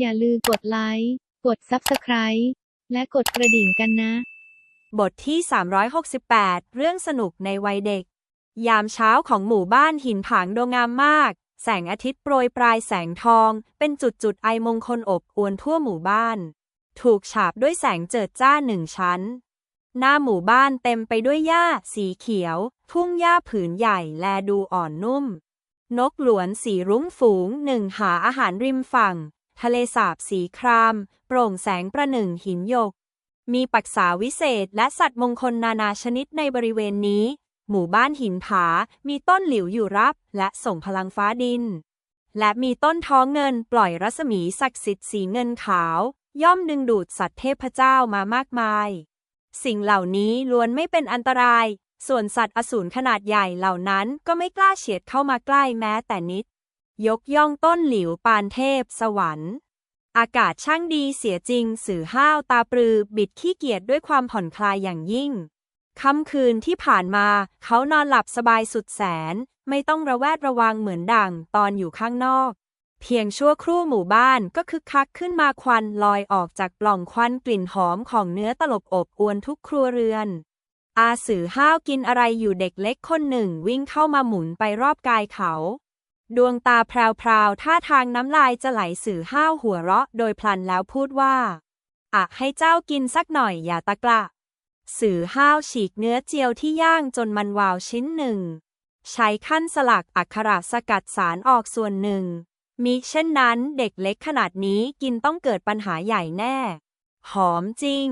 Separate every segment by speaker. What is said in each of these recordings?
Speaker 1: อย่าลืมกดไลค์ กด Subscribe และกดกระดิ่งกันนะ
Speaker 2: บทที่ 368 เรื่องสนุกในวัยเด็ก ยามเช้าของหมู่บ้านหินผางโดงามมาก แสงอาทิตย์โปรยปลายแสงทอง เป็นจุดจุดไอมงคลอบอวนทั่วหมู่บ้าน ถูกฉาบด้วยแสงเจิดจ้าหนึ่งชั้น หน้าหมู่บ้านเต็มไปด้วยหญ้าสีเขียว ทุ่งหญ้าผืนใหญ่แลดูอ่อนนุ่ม นกหลวนสีรุ้งฝูงหนึ่งหาอาหารริมฝั่ง ทะเลสาบสีคราม โปร่งแสงประหนึ่งหินหยก มีปักษาวิเศษและสัตว์มงคลนานาชนิดในบริเวณนี้ หมู่บ้านหินผา มีต้นหลิวอยู่รับ และส่งพลังฟ้าดิน และมีต้นท้องเงินปล่อยรัศมีศักดิ์สิทธิ์สีเงินขาว ย่อมดึงดูดสัตว์เทพเจ้ามามากมาย สิ่งเหล่านี้ล้วนไม่เป็นอันตราย ส่วนสัตว์อสูรขนาดใหญ่เหล่านั้นก็ไม่กล้าเฉียดเข้ามาใกล้แม้แต่นิด ยกย่องต้นหลิวปานเทพสวรรค์ อากาศช่างดีเสียจริง สื่อห้าวตาปรือบิดขี้เกียจด้วยความผ่อนคลายอย่างยิ่ง ค่ำคืนที่ผ่านมาเขานอนหลับสบายสุดแสน ไม่ต้องระแวดระวังเหมือนดั่งตอนอยู่ข้างนอก เพียงชั่วครู่หมู่บ้านก็คึกคักขึ้นมาควันลอยออกจากปล่องควันกลิ่นหอมของเนื้อตลบอบอวนทุกครัวเรือน อาสือห้าวกินอะไรอยู่เด็กเล็กคนหนึ่งวิ่งเข้ามาหมุนไปรอบกายเขา ดวงตาแพรวๆท่าทางน้ำลายจะไหลสื่อห้าวหัวเราะ โดยพลันแล้วพูดว่าอะให้เจ้ากินสักหน่อยอย่าตะกละ สื่อห้าวฉีกเนื้อเจียวที่ย่างจนมันวาวชิ้นหนึ่ง ใช้ขั้นสลักอักขระสกัดสารออกส่วนหนึ่ง มิเช่นนั้นเด็กเล็กขนาดนี้กินต้องเกิดปัญหาใหญ่แน่ หอมจริง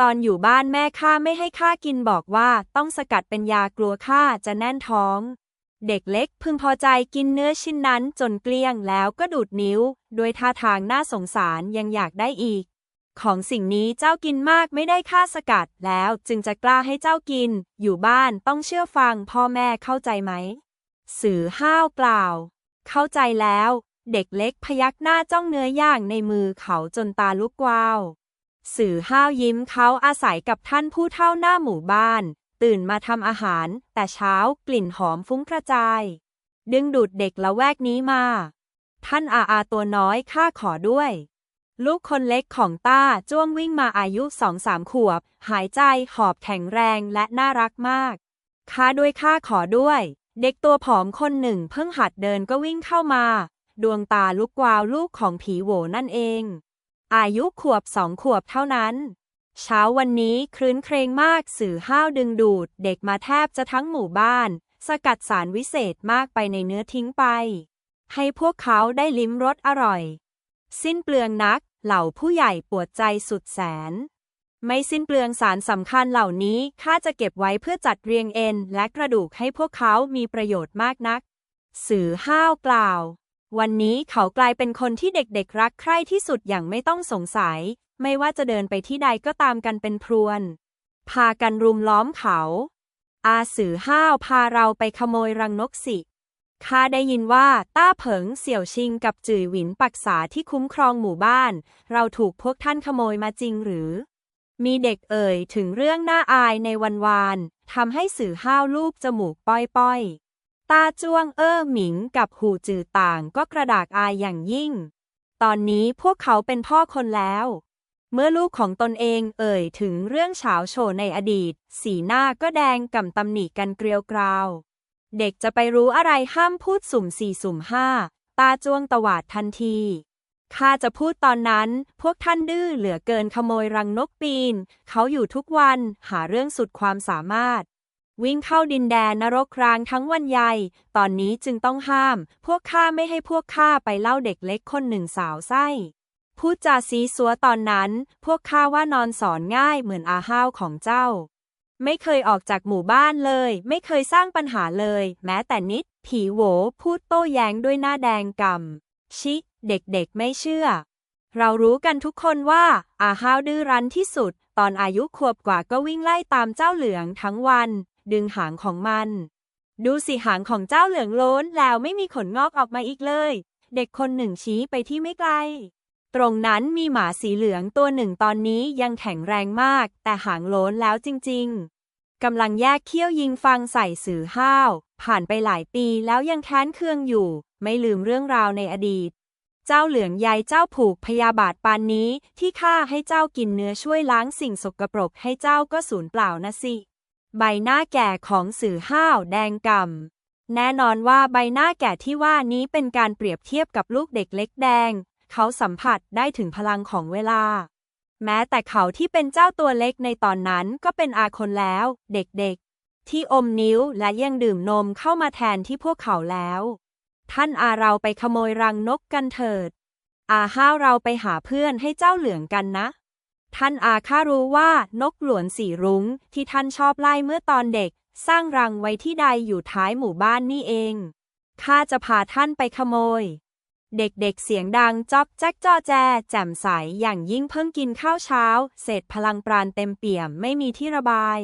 Speaker 2: ตอนอยู่บ้านแม่ข้าไม่ให้ข้ากินบอกว่าต้องสกัดเป็นยากลัวข้าจะแน่นท้อง เด็กเล็กพึงพอใจกินเนื้อชิ้นนั้นจนเกลี้ยงแล้วก็ดูดนิ้ว ด้วยท่าทางน่าสงสารยังอยากได้อีก ของสิ่งนี้เจ้ากินมากไม่ได้ค่าสกัดแล้วจึงจะกล้าให้เจ้ากิน อยู่บ้านต้องเชื่อฟังพ่อแม่เข้าใจไหม สื่อห้าวกล่าว เข้าใจแล้ว เด็กเล็กพยักหน้าจ้องเนื้อย่างในมือเขาจนตาลุกวาว สื่อห้าวยิ้มเขาอาศัยกับท่านผู้เฒ่าหน้าหมู่บ้าน ตื่นมาทำอาหาร แต่เช้ากลิ่นหอมฟุ้งกระจาย ดึงดูดเด็กละแวกนี้มา ท่านอาอาตัวน้อยข้าขอด้วย ลูกคนเล็กของต้าจ้วงวิ่งมาอายุสองสามขวบ หายใจหอบแข็งแรงและน่ารักมากข้าด้วยข้าขอด้วย เด็กตัวผอมคนหนึ่งเพิ่งหัดเดินก็วิ่งเข้ามา ดวงตาลุกวาวลูกของผีโหวนั่นเอง อายุขวบสองขวบเท่านั้น เช้าวันนี้ครื้นเครงมากสื่อห้าวดึงดูด เด็กมาแทบจะทั้งหมู่บ้าน สกัดสารวิเศษมากไปในเนื้อทิ้งไป ให้พวกเขาได้ลิ้มรสอร่อย สิ้นเปลืองนักเหล่าผู้ใหญ่ปวดใจสุดแสน ไม่สิ้นเปลืองสารสำคัญเหล่านี้ข้าจะเก็บไว้เพื่อจัดเรียงเอ็น และกระดูกให้พวกเขามีประโยชน์มากนัก สื่อห้าวกล่าว วันนี้เขากลายเป็นคนที่เด็กๆรักใคร่ที่สุดอย่างไม่ต้องสงสัย ไม่ว่าจะเดินไปที่ใดก็ตามกันเป็นพรวน พากันรุมล้อมเขา อาสือห้าวพาเราไปขโมยรังนกสิข้าได้ยินว่าต้าเผิงเสี่ยวชิงกับจื่อหวินปักษาที่คุ้มครองหมู่บ้าน เราถูกพวกท่านขโมยมาจริงหรือ มีเด็กเอ่ยถึงเรื่องน่าอายในวันวานทำให้สื่อห้าวลูกจมูกป้อยๆตาจ้วงเอ้อหมิงกับหูจือต่างก็กระดากอายอย่างยิ่ง ตอนนี้พวกเขาเป็นพ่อคนแล้ว เมื่อลูกของตนเองเอ่ยถึงเรื่องเฉาโฉในอดีต สีหน้าก็แดงก่ำตำหนิกันเกลียวกราว เด็กจะไปรู้อะไรห้ามพูดสุ่มสี่สุ่มห้า ตาจ้วงตวาดทันทีข้าจะพูดตอนนั้น พวกท่านดื้อเหลือเกินขโมยรังนกปีน เขาอยู่ทุกวันหาเรื่องสุดความสามารถ วิ่งเข้าดินแดนนรกรางทั้งวันใหญ่ตอนนี้จึงต้องห้าม พวกข้าไม่ให้พวกข้าไปเล่าเด็กเล็กคนหนึ่งสาวไส้ พูดจาซีซัวตอนนั้น พวกข้าว่านอนสอนง่ายเหมือนอาห้าวของเจ้า ไม่เคยออกจากหมู่บ้านเลย ไม่เคยสร้างปัญหาเลย แม้แต่นิด ผีโหวพูดโต้แย้งด้วยหน้าแดงกำชิ เด็กๆไม่เชื่อ เรารู้กันทุกคนว่า อาห้าวดื้อรั้นที่สุด ตอนอายุขวบกว่าก็วิ่งไล่ตามเจ้าเหลืองทั้งวัน ดึงหางของมัน ดูสิหางของเจ้าเหลืองโล้นแล้วไม่มีขนงอกออกมาอีกเลย เด็กคนหนึ่งชี้ไปที่ไม่ไกล ตรงนั้นมีหมาสีเหลืองตัวหนึ่งตอนนี้ยังแข็งแรงมาก แต่หางโล้นแล้วจริง ๆ กำลังแยกเขี้ยวยิงฟังใส่สื่อห้าว ผ่านไปหลายปีแล้วยังแค้นเคืองอยู่ ไม่ลืมเรื่องราวในอดีต เจ้าเหลืองใยเจ้าผูกพยาบาทปานนี้ที่ข้าให้เจ้ากินเนื้อช่วยล้างสิ่งสกปรกให้เจ้าก็สูญเปล่านะสิ ใบหน้าแก่ของสื่อห้าวแดงกำ่ำแน่นอนว่าใบหน้าแก่ที่ว่านี้เป็นการเปรียบเทียบกับลูกเด็กเล็กแดง เขาสัมผัสได้ถึงพลังของเวลา แม้แต่เขาที่เป็นเจ้าตัวเล็กในตอนนั้นก็เป็นอาคนแล้ว เด็กๆ ที่อมนิ้วและยังดื่มนมเข้ามาแทนที่พวกเขาแล้ว ท่านอาเราไปขโมยรังนกกันเถิด อาห้าวเราไปหาเพื่อนให้เจ้าเหลืองกันนะ ท่านอาข้ารู้ว่านกหลวนสีรุ้งที่ท่านชอบไล่เมื่อตอนเด็ก สร้างรังไว้ที่ใดอยู่ท้ายหมู่บ้านนี่เองข้าจะพาท่านไปขโมย เด็กๆเสียงดังจ๊อกแจ๊กจ้อแจ แจ่มใสอย่างยิ่งเพิ่งกินข้าวเช้าเศษพลังปราณเต็มเปี่ยมไม่มีที่ระบาย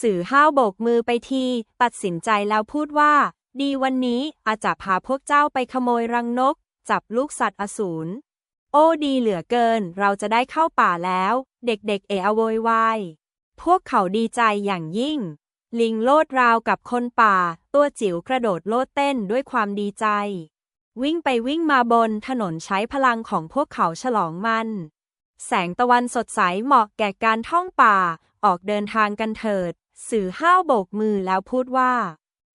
Speaker 2: สื่อห้าวโบกมือไปที ตัดสินใจแล้วพูดว่า ดีวันนี้อาจะพาพวกเจ้าไปขโมยรังนก จับลูกสัตว์อสูร โอ้ดีเหลือเกิน เราจะได้เข้าป่าแล้ว เด็กๆ เอะโวยวายพวกเขาดีใจอย่างยิ่ง ลิงโลดราวกับคนป่า ตัวจิ๋วกระโดดโลดเต้นด้วยความดีใจ วิ่งไปวิ่งมาบนถนนใช้พลังของพวกเขาฉลองมัน แสงตะวันสดใสเหมาะแก่การท่องป่า ออกเดินทางกันเถิด สื่อห้าวโบกมือแล้วพูดว่า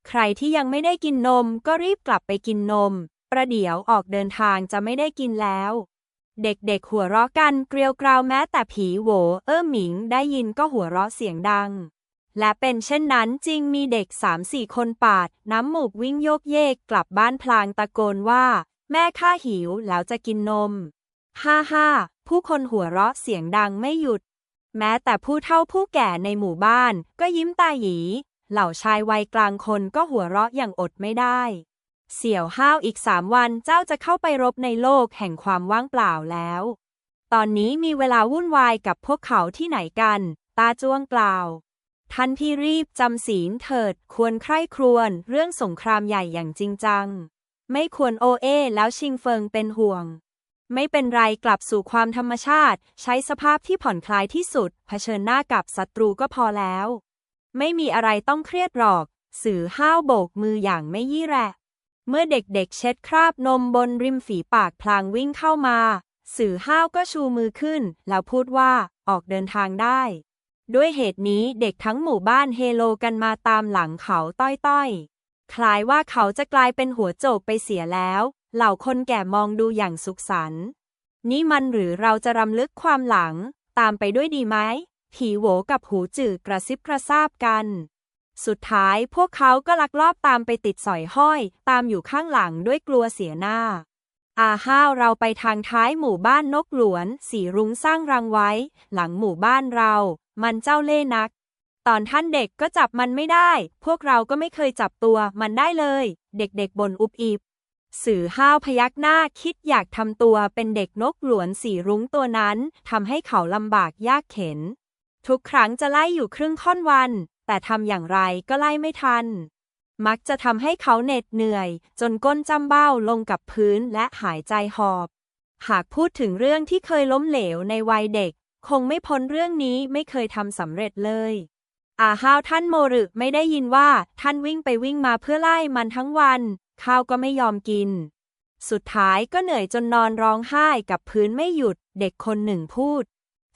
Speaker 2: ใครที่ยังไม่ได้กินนมก็รีบกลับไปกินนม ประเดี๋ยวออกเดินทางจะไม่ได้กินแล้ว เด็กๆหัวเราะกันเกลียวกราวแม้แต่ผีโหวเอ้อหมิงได้ยินก็หัวเราะเสียงดัง และเป็นเช่นนั้นจริงมีเด็กสามสี่คนปาด น้ำหมูกวิ่งโยกเยกกลับบ้านพลางตะโกนว่า แม่ข้าหิวแล้วจะกินนม ฮ่าฮ่าผู้คนหัวเราะเสียงดังไม่หยุด แม้แต่ผู้เฒ่าผู้แก่ในหมู่บ้านก็ยิ้มตาหยี เหล่าชายวัยกลางคนก็หัวเราะอย่างอดไม่ได้ เสี่ยวห้าวอีกสามวันเจ้าจะเข้าไปรบในโลกแห่งความว่างเปล่าแล้ว ตอนนี้มีเวลาวุ่นวายกับพวกเขาที่ไหนกัน ตาจ้วงกล่าว ท่านพี่รีบจำศีลเถิดควรใคร่ครวญเรื่องสงครามใหญ่อย่างจริงจัง ไม่ควรโอเอแล้วชิงเฟิงเป็นห่วง ไม่เป็นไรกลับสู่ความธรรมชาติ ใช้สภาพที่ผ่อนคลายที่สุด เผชิญหน้ากับศัตรูก็พอแล้ว ไม่มีอะไรต้องเครียดหรอก สื่อห้าวโบกมืออย่างไม่ยี่แระเมื่อเด็กๆเช็ดคราบนมบนริมฝีปากพลางวิ่งเข้ามา สื่อห้าวก็ชูมือขึ้น แล้วพูดว่าออกเดินทางได้ ด้วยเหตุนี้เด็กทั้งหมู่บ้านเฮโลกันมาตามหลังเขาต้อยๆ คล้ายว่าเขาจะกลายเป็นหัวโจกไปเสียแล้ว เหล่าคนแก่มองดูอย่างสุขสันต์นี่มันหรือเราจะรำลึกความหลัง ตามไปด้วยดีไหมผีโหวกับหูจืดกระซิบกระซาบกัน สุดท้ายพวกเขาก็ลักลอบตามไปติดสอยห้อย ตามอยู่ข้างหลังด้วยกลัวเสียหน้า อาห้าวเราไปทางท้ายหมู่บ้านนกหลวน สีรุ้งสร้างรังไว้ หลังหมู่บ้านเรา มันเจ้าเล่ห์นัก ตอนท่านเด็กก็จับมันไม่ได้ พวกเราก็ไม่เคยจับตัวมันได้เลย เด็กๆบ่นอุบอิบ สื่อห้าวพยักหน้าคิดอยากทำตัวเป็นเด็กนกหลวนสีรุ้งตัวนั้นทำให้เขาลำบากยากเข็น ทุกครั้งจะไล่อยู่ครึ่งค่อนวัน แต่ทำอย่างไรก็ไล่ไม่ทัน มักจะทำให้เขาเหน็ดเหนื่อย จนก้นจำเบ้าลงกับพื้นและหายใจหอบหากพูดถึงเรื่องที่เคยล้มเหลวในวัยเด็ก คงไม่พ้นเรื่องนี้ไม่เคยทำสำเร็จเลย อาห้าวท่านโมรึไม่ได้ยินว่าท่านวิ่งไปวิ่งมาเพื่อไล่มันทั้งวัน ข้าวก็ไม่ยอมกิน สุดท้ายก็เหนื่อยจนนอนร้องไห้กับพื้นไม่หยุด เด็กคนหนึ่งพูด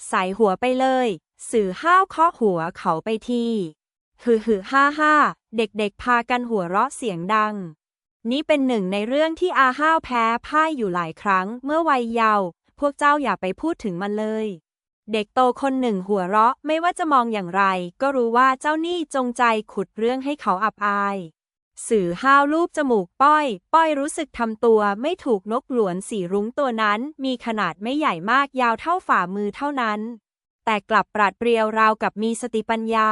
Speaker 2: ใส่หัวไปเลย สื่อห้าวเคาะหัวเขาไปทีฮือฮือฮ่าฮ่าเด็กๆพากันหัวเราะเสียงดัง นี่เป็นหนึ่งในเรื่องที่อาห้าวแพ้พ่ายอยู่หลายครั้งเมื่อวัยเยาว์พวกเจ้าอย่าไปพูดถึงมันเลย เด็กโตคนหนึ่งหัวเราะไม่ว่าจะมองอย่างไร ก็รู้ว่าเจ้านี่จงใจขุดเรื่องให้เขาอับอาย สื่อห้าวรูปจมูกป้อย ป้อยรู้สึกทำตัวไม่ถูกนกหลวนสีรุ้งตัวนั้น มีขนาดไม่ใหญ่มากยาวเท่าฝ่ามือเท่านั้น แต่กลับปราดเปรียวราวกับมีสติปัญญา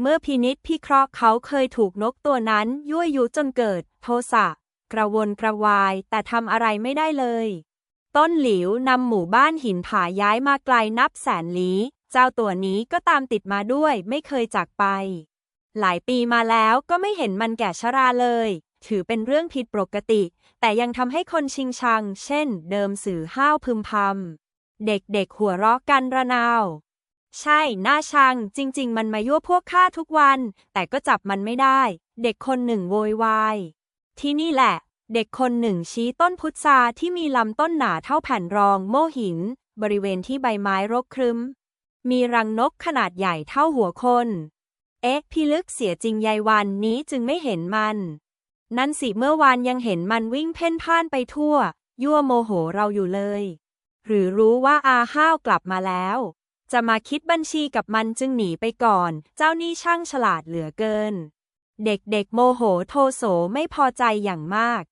Speaker 2: เมื่อพินิษพิเคราะห์เขาเคยถูกนกตัวนั้นยั่วยุจนเกิด โทสะกระวนกระวายแต่ทำอะไรไม่ได้เลย ต้นหลิวนำหมู่บ้านหินผาย้ายมาไกลนับแสนลี้เจ้าตัวนี้ก็ตามติดมาด้วยไม่เคยจากไป หลายปีมาแล้วก็ไม่เห็นมันแก่ชราเลย ถือเป็นเรื่องผิดปกติ แต่ยังทำให้คนชิงชัง เช่น เดิมสื่อห้าวพึมพำเด็กๆหัวเราะกันระนาว ใช่ น่าชัง จริง ๆ มันมายั่วพวกข้าทุกวัน แต่ก็จับมันไม่ได้ เด็กคนหนึ่งโวยวาย ที่นี่แหละ เด็กคนหนึ่งชี้ต้นพุทราที่มีลำต้นหนาเท่าแผ่นรองโม่หิน บริเวณที่ใบไม้รกครึ้ม มีรังนกขนาดใหญ่เท่าหัวคน เอ๊ะพี่ลึกเสียจริงยายวันนี้จึงไม่เห็นมัน นั่นสิเมื่อวานยังเห็นมันวิ่งเพ่นพ่านไปทั่ว ยั่วโมโหเราอยู่เลย หรือรู้ว่าอาห้าวกลับมาแล้ว จะมาคิดบัญชีกับมันจึงหนีไปก่อน เจ้านี่ช่างฉลาดเหลือเกิน เด็กๆโมโหโทโสไม่พอใจอย่างมาก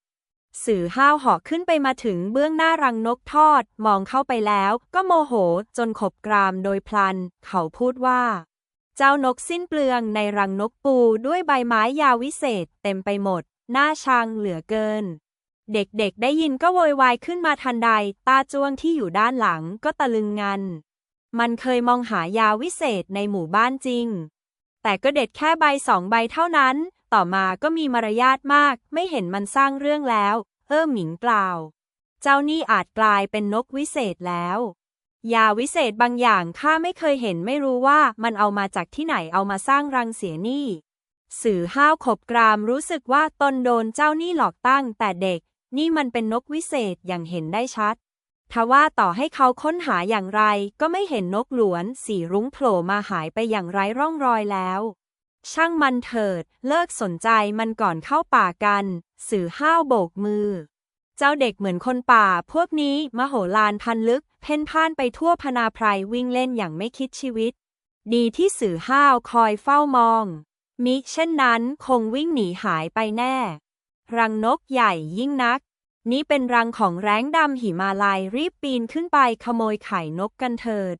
Speaker 2: สื่อห้าวหาะขึ้นไปมาถึงเบื้องหน้ารังนกทอด มองเข้าไปแล้วก็โมโหจนขบกรามโดยพลัน เขาพูดว่า เจ้านกสิ้นเปลืองในรังนกปูด้วยใบไม้ยาววิเศษเต็มไปหมด หน้าชังเหลือเกิน เด็กๆได้ยินก็โวยวายขึ้นมาทันใด ตาจ้วงที่อยู่ด้านหลังก็ตะลึงงัน มันเคยมองหายาวิเศษในหมู่บ้านจริง แต่ก็เด็ดแค่ใบสองใบเท่านั้น ต่อมาก็มีมารยาทมาก ไม่เห็นมันสร้างเรื่องแล้ว เอ้อหมิงกล่าว เจ้านี่อาจกลายเป็นนกวิเศษแล้วยาวิเศษบางอย่างข้าไม่เคยเห็นไม่รู้ว่ามันเอามาจากที่ไหนเอามาสร้างรังเสียนี่ สื่อห้าวขบกรามรู้สึกว่าตนโดนเจ้านี่หลอกตั้งแต่เด็ก นี่มันเป็นนกวิเศษอย่างเห็นได้ชัดทว่าต่อให้เขาค้นหาอย่างไรก็ไม่เห็นนกหลวน สีรุ้งโผล่มาหายไปอย่างไร้ร่องรอยแล้ว ช่างมันเถิด เลิกสนใจมันก่อนเข้าป่ากัน สื่อห้าวโบกมือ เจ้าเด็กเหมือนคนป่า พวกนี้มโหฬารพันลึก เพ่นพ่านไปทั่วพนาไพรวิ่งเล่นอย่างไม่คิดชีวิต ดีที่สื่อห้าวคอยเฝ้ามอง มิเช่นนั้นคงวิ่งหนีหายไปแน่ รังนกใหญ่ยิ่งนัก นี่เป็นรังของแร้งดำหิมาลัยรีบปีนขึ้นไปขโมยไข่นกกันเถิด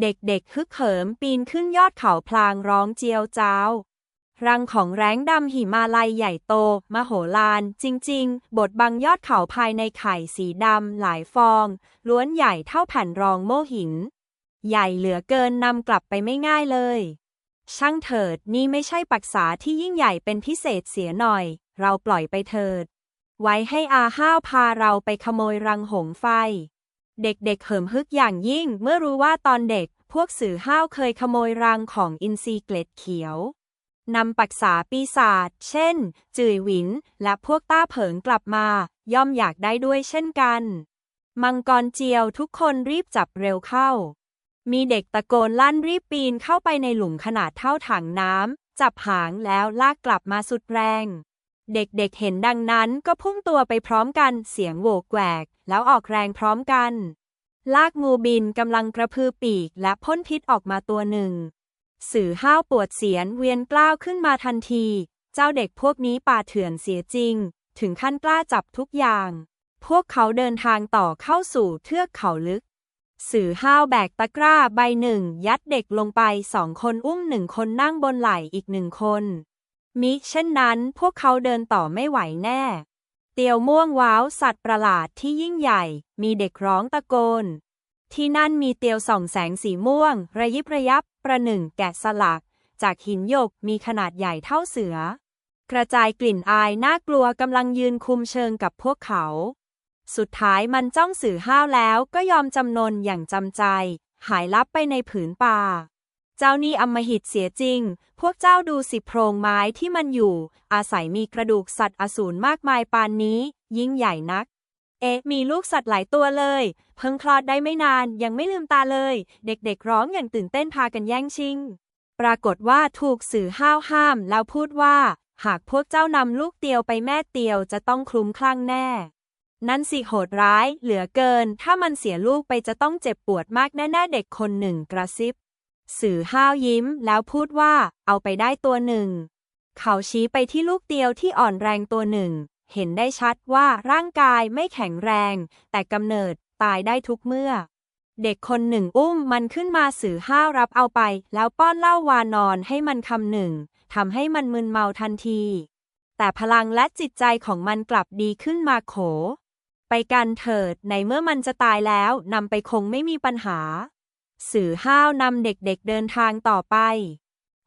Speaker 2: เด็กๆฮึกเหิมปีนขึ้นยอดเขาพลางร้องเจียวจ้าวรังของแร้งดำหิมาลัยใหญ่โต มโหฬารจริง ๆ บทบังยอดเขาภายในไข่สีดำหลายฟอง ล้วนใหญ่เท่าแผ่นรองโม่หิน ใหญ่เหลือเกินนำกลับไปไม่ง่ายเลย ช่างเถิดนี่ไม่ใช่ปักษาที่ยิ่งใหญ่เป็นพิเศษเสียหน่อย เราปล่อยไปเถิด ไว้ให้อาห้าวพาเราไปขโมยรังหงไฟ เด็กๆเหิมฮึกอย่างยิ่ง เมื่อรู้ว่าตอนเด็ก พวกสื่อห้าวเคยขโมยรังของอินทรีเกล็ดเขียวนำปักษาปีศาจเช่น จื่ยหวิน และพวกต้าเผิงกลับมา ย่อมอยากได้ด้วยเช่นกัน มังกรเจียวทุกคนรีบจับเร็วเข้า มีเด็กตะโกนลั่นรีบปีนเข้าไปในหลุมขนาดเท่าถังน้ำจับหางแล้วลากกลับมาสุดแรง เด็กๆเเห็นดังนั้นก็พุ่งตัวไปพร้อมกันเสียงโหวกแหวก แล้วออกแรงพร้อมกัน ลากงูบินกำลังกระพือปีกและพ่นพิษออกมาตัวหนึ่ง สื่อห้าวปวดเสียนเวียนกล้าวขึ้นมาทันที เจ้าเด็กพวกนี้ป่าเถื่อนเสียจริง ถึงขั้นกล้าจับทุกอย่าง พวกเขาเดินทางต่อเข้าสู่เทือกเขาลึก สื่อห้าวแบกตะกร้าใบหนึ่ง ยัดเด็กลงไปสองคนอุ้มหนึ่งคนนั่งบนไหล่อีกหนึ่งคน มิเช่นนั้นพวกเขาเดินต่อไม่ไหวแน่ เตียวม่วงว้าวสัตว์ประหลาดที่ยิ่งใหญ่ มีเด็กร้องตะโกน ที่นั่นมีเตียวส่องแสงสีม่วง ระยิบระยับประหนึ่งแกะสลัก จากหินหยกมีขนาดใหญ่เท่าเสือ กระจายกลิ่นอายน่ากลัวกำลังยืนคุมเชิงกับพวกเขา สุดท้ายมันจ้องสื่อห้าวแล้วก็ยอมจำนนอย่างจำใจ หายลับไปในผืนป่า เจ้านี่อำมหิตเสียจริง พวกเจ้าดูสิโพรงไม้ที่มันอยู่ อาศัยมีกระดูกสัตว์อสูรมากมายปานนี้ ยิ่งใหญ่นัก เอ๊ะ มีลูกสัตว์หลายตัวเลย เพิ่งคลอดได้ไม่นานยังไม่ลืมตาเลย เด็กๆร้องอย่างตื่นเต้นพากันแย่งชิง ปรากฏว่าถูกสื่อห้าวห้ามแล้วพูดว่า หากพวกเจ้านำลูกเตียวไปแม่เตียวจะต้องคลุ้มคลั่งแน่ นั่นสิโหดร้าย เหลือเกิน ถ้ามันเสียลูกไปจะต้องเจ็บปวดมากแน่ๆเด็กคนหนึ่งกระซิบ สื่อห้าวยิ้มแล้วพูดว่า เอาไปได้ตัวหนึ่ง เขาชี้ไปที่ลูกเตียวที่อ่อนแรงตัวหนึ่ง เห็นได้ชัดว่าร่างกายไม่แข็งแรง แต่กำเนิดตายได้ทุกเมื่อ เด็กคนหนึ่งอุ้มมันขึ้นมาสื่อห้าวรับเอาไป แล้วป้อนเหล้าวานอนให้มันคำหนึ่งทำให้มันมึนเมาทันที แต่พลังและจิตใจของมันกลับดีขึ้นมาโข ไปกันเถิดในเมื่อมันจะตายแล้วนำไปคงไม่มีปัญหา สื่อห้าวนำเด็กๆเดินทางต่อไป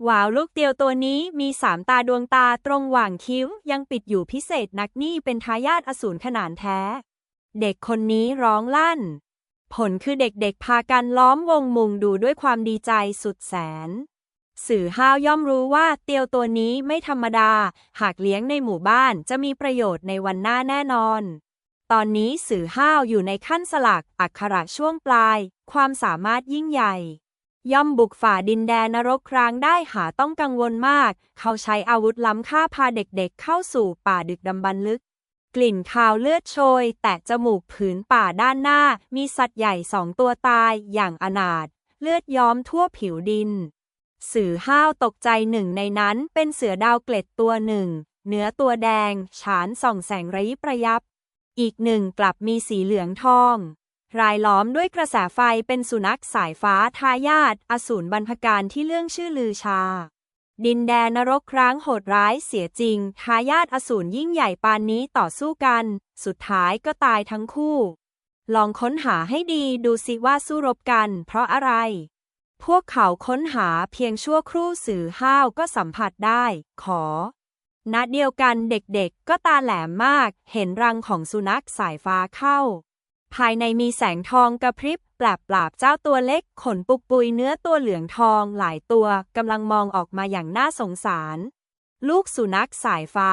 Speaker 2: หวาวลูกเตียวตัวนี้มีสามตาดวงตาตรงหว่างคิ้วยังปิดอยู่พิเศษนักนี่เป็นทายาทอสูรขนานแท้ เด็กคนนี้ร้องลั่น ผลคือเด็กๆพากันล้อมวงมุงดูด้วยความดีใจสุดแสน สื่อห้าวย่อมรู้ว่าเตียวตัวนี้ไม่ธรรมดา หากเลี้ยงในหมู่บ้านจะมีประโยชน์ในวันหน้าแน่นอน ตอนนี้สื่อห้าวอยู่ในขั้นสลักอักขระช่วงปลาย ความสามารถยิ่งใหญ่ ย่อมบุกฝ่าดินแดนนรกครางได้หาต้องกังวลมาก เขาใช้อาวุธล้ำค่าพาเด็กๆเข้าสู่ป่าดึกดำบรรลึก กลิ่นคาวเลือดโชย แตะจมูกผืนป่าด้านหน้า มีสัตว์ใหญ่สองตัวตายอย่างอนาถเลือดย้อมทั่วผิวดิน สื่อห้าวตกใจหนึ่งในนั้นเป็นเสือดาวเกล็ดตัวหนึ่ง เนื้อตัวแดง ฉานส่องแสงระยิบระยับ อีกหนึ่งกลับมีสีเหลืองทอง รายล้อมด้วยกระแสไฟเป็นสุนัขสายฟ้าทายาทอสูรบรรพการที่เรื่องชื่อลือชา ดินแดนนรกครั้งโหดร้ายเสียจริง ทายาทอสูรยิ่งใหญ่ปานนี้ต่อสู้กัน สุดท้ายก็ตายทั้งคู่ ลองค้นหาให้ดีดูสิว่าสู้รบกัน เพราะอะไรพวกเขาค้นหาเพียงชั่วครู่สื่อห้าวก็สัมผัสได้ ขอ ณเดียวกันเด็กๆ ก็ตาแหลมมาก เห็นรังของสุนัขสายฟ้าเข้า ภายในมีแสงทองกระพริบแปลบปราบเจ้าตัวเล็ก ขนปุกปุยเนื้อตัวเหลืองทองหลายตัวกำลังมองออกมาอย่างน่าสงสาร ลูกสุนัขสายฟ้า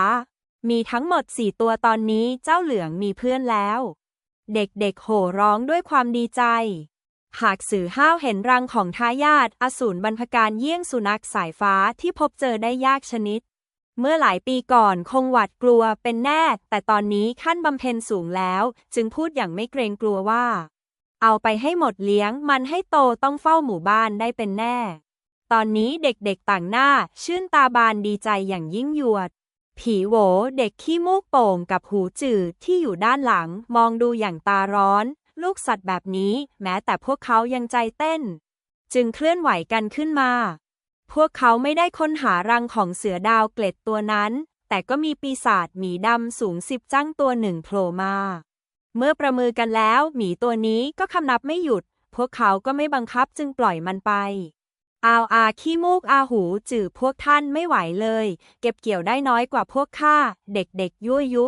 Speaker 2: มีทั้งหมดสี่ตัวตอนนี้เจ้าเหลืองมีเพื่อนแล้ว เด็กๆ โห่ร้องด้วยความดีใจ หากสื่อห้าวเห็นรังของทายาทอสูรบรรพการเยี่ยงสุนัขสายฟ้าที่พบเจอได้ยากชนิด เมื่อหลายปีก่อนคงหวาดกลัวเป็นแน่ แต่ตอนนี้ขั้นบำเพ็ญสูงแล้ว จึงพูดอย่างไม่เกรงกลัวว่า เอาไปให้หมดเลี้ยงมันให้โตต้องเฝ้าหมู่บ้านได้เป็นแน่ ตอนนี้เด็กๆต่างหน้า ชื่นตาบานดีใจอย่างยิ่งยวด ผีโหวเด็กขี้มูกโป่งกับหูจืดที่อยู่ด้านหลัง มองดูอย่างตาร้อน ลูกสัตว์แบบนี้ แม้แต่พวกเขายังใจเต้น จึงเคลื่อนไหวกันขึ้นมา พวกเขาไม่ได้ค้นหารังของเสือดาวเกล็ดตัวนั้น แต่ก็มีปีศาจหมีดำสูงสิบจ้างตัวหนึ่งโผล่มา เมื่อประมือกันแล้ว หมีตัวนี้ก็คำนับไม่หยุด พวกเขาก็ไม่บังคับจึงปล่อยมันไปอาวอาขี้มูกอาหูจือพวกท่านไม่ไหวเลย เก็บเกี่ยวได้น้อยกว่าพวกข้า เด็กๆยั่วยุ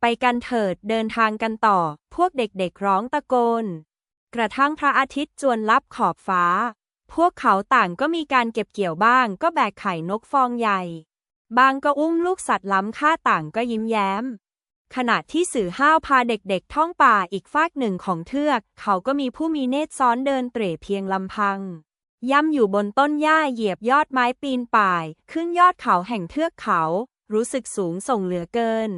Speaker 2: ไปกันเถิดเดินทางกันต่อ พวกเด็กๆร้องตะโกน กระทั่งพระอาทิตย์จวนลับขอบฟ้า พวกเขาต่างก็มีการเก็บเกี่ยวบ้าง ก็แบกไข่นกฟองใหญ่ บางก็อุ้มลูกสัตว์ล้ำค่าต่างก็ยิ้มแย้ม ขณะที่สื่อห้าวพาเด็กๆท่องป่าอีกฟากหนึ่งของเทือก เขาก็มีผู้มีเนตรซ้อนเดินเตร่เพียงลำพัง ย่ำอยู่บนต้นหญ้าเหยียบยอดไม้ปีนป่าย ขึ้นยอดเขาแห่งเทือกเขา รู้สึกสูงส่งเหลือเกิน